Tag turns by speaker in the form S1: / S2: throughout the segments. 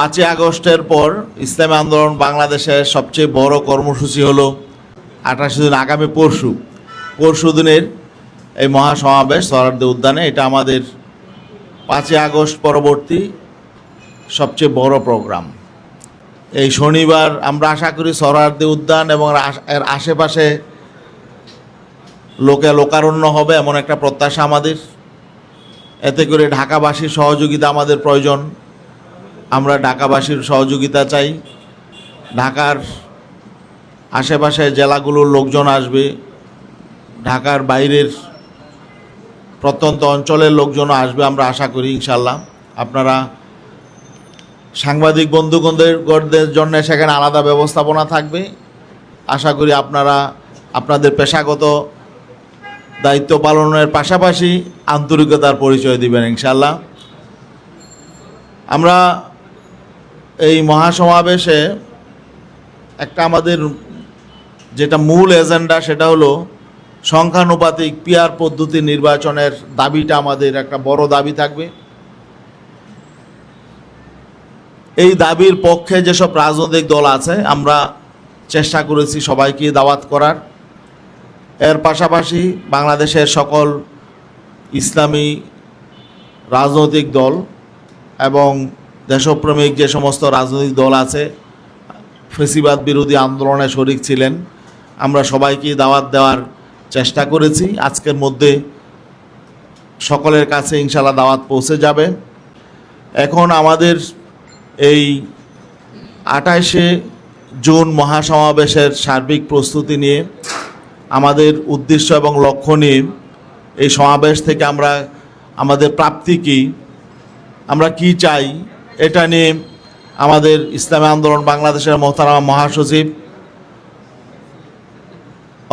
S1: পাঁচই আগস্টের পর ইসলামী আন্দোলন বাংলাদেশের সবচেয়ে বড় কর্মসূচি হলো আঠাশে দিন আগামী পরশু। পরশু দিনের এই মহাসমাবেশ সরার্দি উদ্যানে। এটা আমাদের পাঁচই আগস্ট পরবর্তী সবচেয়ে বড় প্রোগ্রাম। এই শনিবার আমরা আশা করি সরার্দি উদ্যান এবং এর আশেপাশে লোকে লোকারণ্য হবে এমন একটা প্রত্যাশা আমাদের। এতে করে ঢাকাবাসীর সহযোগিতা আমাদের প্রয়োজন। আমরা ঢাকাবাসীর সহযোগিতা চাই। ঢাকার আশেপাশে জেলাগুলোর লোকজন আসবে। ঢাকার বাইরের প্রত্যন্ত অঞ্চলের লোকজনও আসবে আমরা আশা করি ইনশাল্লাহ আপনারা সাংবাদিক বন্ধুগণদের জন্য সেখানে আলাদা ব্যবস্থাপনা থাকবে। আশা করি আপনারা আপনাদের পেশাগত দায়িত্ব পালনের পাশাপাশি আন্তরিকতার পরিচয় দিবেন ইনশাল্লাহ আমরা এই মহাসমাবেশে একটা আমাদের যেটা মূল এজেন্ডা সেটা হলো সংখ্যানুপাতিক পিয়ার পদ্ধতি নির্বাচনের দাবিটা আমাদের একটা বড় দাবি থাকবে। এই দাবির পক্ষে যেসব রাজনৈতিক দল আছে, আমরা চেষ্টা করেছি সবাইকে দাওয়াত করার। এর পাশাপাশি বাংলাদেশের সকল ইসলামী রাজনৈতিক দল এবং দেশপ্রেমিক যে সমস্ত রাজনৈতিক দল আছে, ফেসিবাদ বিরোধী আন্দোলনে শরিক ছিলেন। আমরা সবাইকে দাওয়াত দেওয়ার চেষ্টা করেছি। আজকের মধ্যে সকলের কাছে ইনশাল্লাহ দাওয়াত পৌঁছে যাবে। এখন আমাদের এই আঠাইশে জুন মহাসমাবেশের সার্বিক প্রস্তুতি নিয়ে, আমাদের উদ্দেশ্য এবং লক্ষ্য নিয়ে এই সমাবেশ থেকে আমরা, আমাদের প্রাপ্তি কী, আমরা কি চাই এটা নিয়ে আমাদের ইসলামী আন্দোলন বাংলাদেশের মোহতারামা মহাসচিব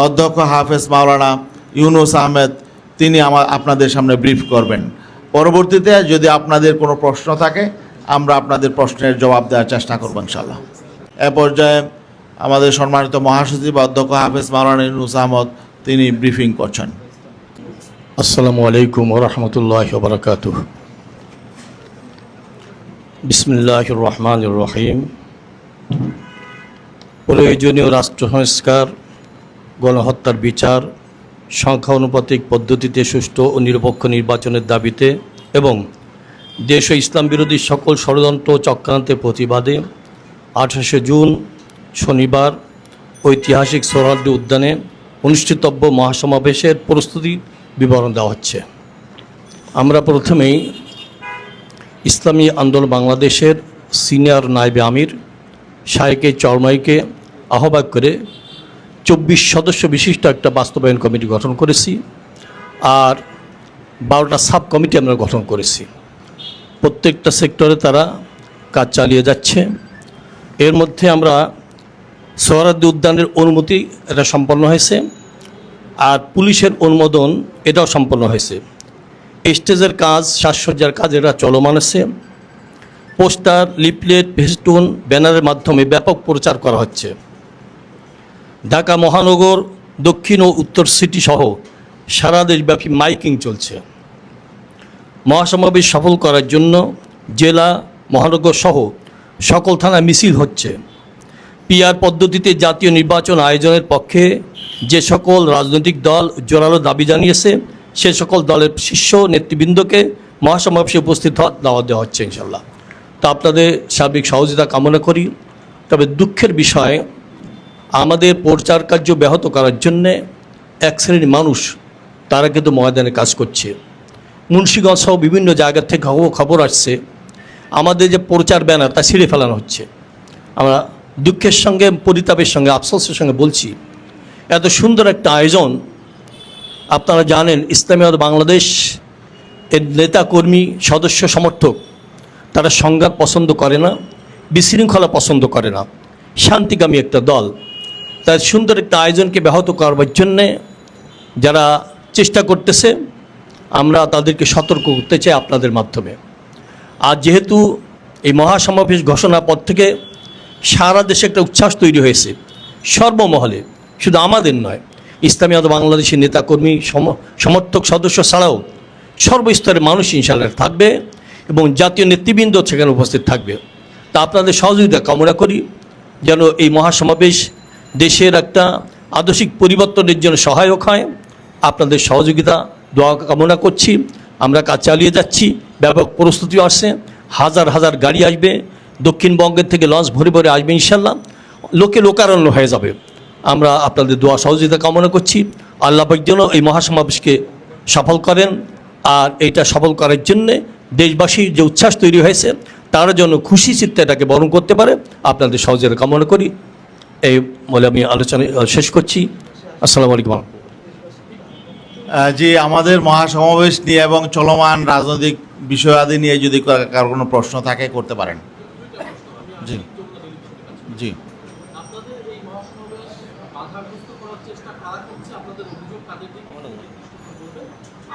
S1: অধ্যক্ষ হাফেজ মাওলানা ইউনুস আহমেদ, তিনি আমার, আপনাদের সামনে ব্রিফ করবেন। পরবর্তীতে যদি আপনাদের কোনো প্রশ্ন থাকে, আমরা আপনাদের প্রশ্নের জবাব দেওয়ার চেষ্টা করব ইনশাল্লাহ এ পর্যায়ে আমাদের সম্মানিত মহাসচিব অধ্যক্ষ হাফেজ মাওলানা ইউনুস আহমদ, তিনি ব্রিফিং করছেন।
S2: আসসালামু আলাইকুম ওরহমতুল্লাহ বরকাত বিসমিল্লাহ রহমান রহিম প্রয়োজনীয় রাষ্ট্র সংস্কার, গণহত্যার বিচার সংখ্যা অনুপাতিক পদ্ধতিতে সুষ্ঠু ও নিরপেক্ষ নির্বাচনের দাবিতে এবং দেশ ও ইসলাম বিরোধী সকল ষড়যন্ত্র চক্রান্তের প্রতিবাদে আঠাশে জুন, শনিবার, ঐতিহাসিক সোহরাদ্দি উদ্যানে অনুষ্ঠিতব্য মহাসমাবেশের প্রস্তুতি বিবরণ দেওয়া হচ্ছে। আমরা প্রথমেই ইসলামী আন্দোলন বাংলাদেশের সিনিয়র নায়েবে আমির শায়েকে চরমাইকে আহ্বায়ক করে চব্বিশ সদস্য বিশিষ্ট একটা বাস্তবায়ন কমিটি গঠন করেছি আর বারোটা সাব কমিটি আমরা গঠন করেছি। প্রত্যেকটা সেক্টরে তারা কাজ চালিয়ে যাচ্ছে। এর মধ্যে আমরা সোহরাদ্দি উদ্যানের অনুমতি এটা সম্পন্ন হয়েছে আর পুলিশের অনুমোদন এটাও সম্পন্ন হয়েছে। স্টেজের কাজ, সাজসজ্জার কাজ এটা চলমান আছে। পোস্টার, লিফলেট ভেস্টুন ব্যানারের মাধ্যমে ব্যাপক প্রচার করা হচ্ছে। ঢাকা মহানগর, দক্ষিণ ও উত্তর সিটি সহ সারা দেশব্যাপী মাইকিং চলছে। মহাসমাবেশ সফল করার জন্য জেলা, মহানগর সহ সকল থানায় মিছিল হচ্ছে। পিআর পদ্ধতিতে জাতীয় নির্বাচন আয়োজনের পক্ষে যে সকল রাজনৈতিক দল জোরালো দাবি জানিয়েছে সে সকল দলের শীর্ষ নেতৃবৃন্দকে মহাসমাবেশে উপস্থিত হওয়ার দাওয়া দেওয়া হচ্ছে ইনশাল্লাহ তা আপনাদের সার্বিক সহযোগিতা কামনা করি। তবে দুঃখের বিষয়, আমাদের প্রচার কার্য ব্যাহত করার জন্যে এক শ্রেণির মানুষ, তারা কিন্তু ময়দানে কাজ করছে। মুন্সিগঞ্জ সহ বিভিন্ন জায়গা থেকে খবর আসছে। আমাদের যে প্রচার ব্যানার, তা ছিঁড়ে ফেলানো হচ্ছে। আমরা দুঃখের সঙ্গে পরিতাপের সঙ্গে, আফসোসের সঙ্গে বলছি, এত সুন্দর একটা আয়োজন আপনারা জানেন ইসলামিয়াত বাংলাদেশ এর নেতাকর্মী, সদস্য, সমর্থক, তারা সংঘাত পছন্দ করে না, বিশৃঙ্খলা পছন্দ করে না। শান্তিকামী একটা দল। তার সুন্দর একটা আয়োজনকে ব্যাহত করবার জন্যে যারা চেষ্টা করতেছে, আমরা তাদেরকে সতর্ক করতে চাই আপনাদের মাধ্যমে। আর যেহেতু এই মহাসমাবেশ ঘোষণার পর থেকে সারা দেশে একটা উচ্ছ্বাস তৈরি হয়েছে, সর্বমহলে। শুধু আমাদের নয় ইসলামী আদৌ বাংলাদেশের নেতাকর্মী, সম- সমর্থক সদস্য ছাড়াও সর্বস্তরের মানুষ ইনশাল্লাহ থাকবে এবং জাতীয় নেতৃবৃন্দ সেখানে উপস্থিত থাকবে। তা আপনাদের সহযোগিতা কামনা করি, যেন এই মহাসমাবেশ দেশের একটা আদর্শিক পরিবর্তনের জন্য সহায়ক হয়। আপনাদের সহযোগিতা, দোয়া কামনা করছি। আমরা কাজ চালিয়ে যাচ্ছি, ব্যাপক প্রস্তুতিও আসছে, হাজার হাজার গাড়ি আসবে, দক্ষিণবঙ্গের থেকে লঞ্চ ভরে ভরে আসবে ইনশাল্লাহ লোকে লোকারণ্য হয়ে যাবে। আমরা আপনাদের দোয়া সহযোগিতা কামনা করছি। আল্লাহ যেন এই মহাসমাবেশকে সফল করেন আর এটা সফল করার জন্যে দেশবাসীর যে উচ্ছ্বাস তৈরি হয়েছে, তারা যেন খুশি চিত্তে এটাকে বরণ করতে পারে। আপনাদের সহযোগিতা কামনা করি। এই বলে আমি আলোচনা শেষ করছি। আসসালামু আলাইকুম।
S1: জি, আমাদের মহাসমাবেশ নিয়ে এবং চলমান রাজনৈতিক বিষয়াদি নিয়ে যদি কারও কোনো প্রশ্ন থাকে, করতে পারেন। জি জি
S3: আপনাদের এই মহাসমাবেশ বাধাগ্রস্ত করার চেষ্টা কারা করছে আপনাদের অভিযোগ কাদের দিকে বলবেন?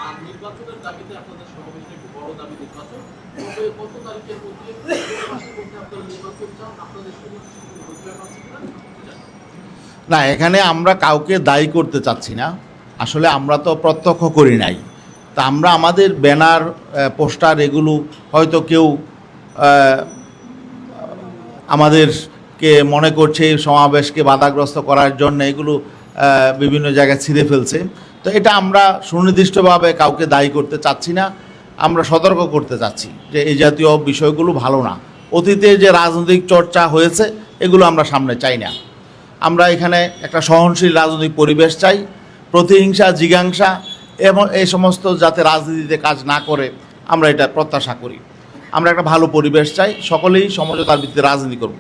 S3: আর নির্বাচনের
S1: না, এখানে আমরা কাউকে দায়ী করতে চাচ্ছি না। আসলে আমরা তো প্রত্যক্ষ করি নাই। তা আমরা আমাদের ব্যানার পোস্টার এগুলো হয়তো কেউ আমাদেরকে মনে করছে, সমাবেশকে বাধাগ্রস্ত করার জন্য এগুলো বিভিন্ন জায়গায় ছিঁড়ে ফেলছে। তো এটা আমরা সুনির্দিষ্টভাবে কাউকে দায়ী করতে চাচ্ছি না। আমরা সতর্ক করতে চাচ্ছি যে এই জাতীয় বিষয়গুলো ভালো না। অতীতে যে রাজনৈতিক চর্চা হয়েছে, এগুলো আমরা সামনে চাই না। আমরা এখানে একটা সহনশীল রাজনৈতিক পরিবেশ চাই, প্রতিহিংসা, জিজ্ঞাসা, এবং এই সমস্ত যাতে রাজনীতিতে কাজ না করে, আমরা এটা প্রত্যাশা করি। আমরা একটা ভালো পরিবেশ চাই, সকলেই সমঝোতার ভিত্তিতে রাজনীতি করব